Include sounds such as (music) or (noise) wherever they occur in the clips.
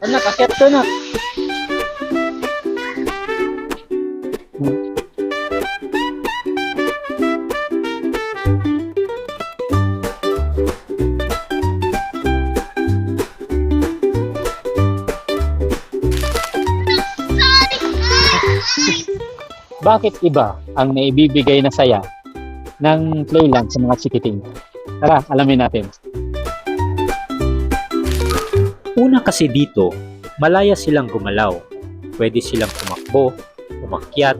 Anak, akyat ka na. Bakit iba ang naibibigay na saya ng Playland sa mga chikiting? Tara, alamin natin. Una kasi dito, malaya silang gumalaw. Pwede silang tumakbo, umakyat,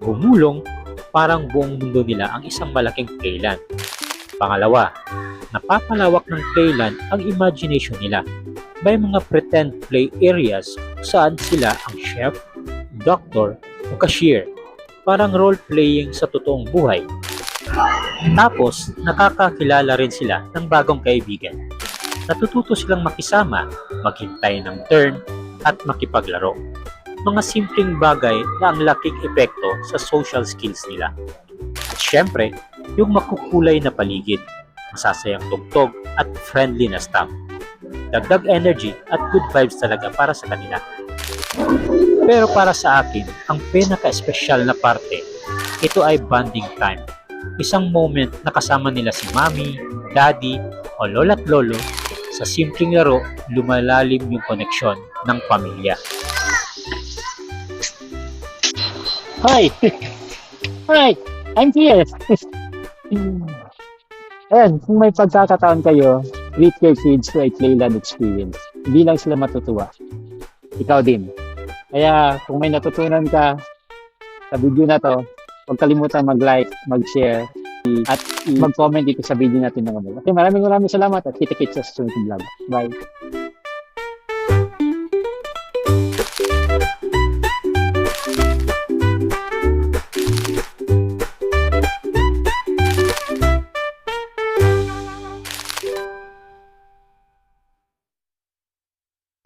gumulong, parang buong mundo nila ang isang malaking playland. Pangalawa, napapalawak ng playland ang imagination nila. May mga pretend play areas saan sila ang chef, doctor, o cashier. Parang role-playing sa totoong buhay. Tapos, nakakakilala rin sila ng bagong kaibigan. Natututo silang makisama, maghintay ng turn, at makipaglaro. Mga simpleng bagay na ang laking epekto sa social skills nila. At syempre, yung makukulay na paligid, masasayang tugtog at friendly na staff. Dagdag energy at good vibes talaga para sa kanila. Pero para sa akin, ang pinaka-espesyal na parte, ito ay bonding time. Isang moment na kasama nila si mami, daddy, o lola't lolo sa simpleng laro, lumalalim yung koneksyon ng pamilya. Hi! (laughs) Hi! I'm here! (laughs) Ayan, kung may pagkakataon kayo, treat your kids to a Playland experience. Hindi lang sila matutuwa. Ikaw din. Kaya kung may natutunan ka sa video na to, huwag kalimutan mag-like, mag-share, at mag-comment dito sa video natin ng Okay, maraming maraming salamat at kita-kits sa susunod vlog. Bye!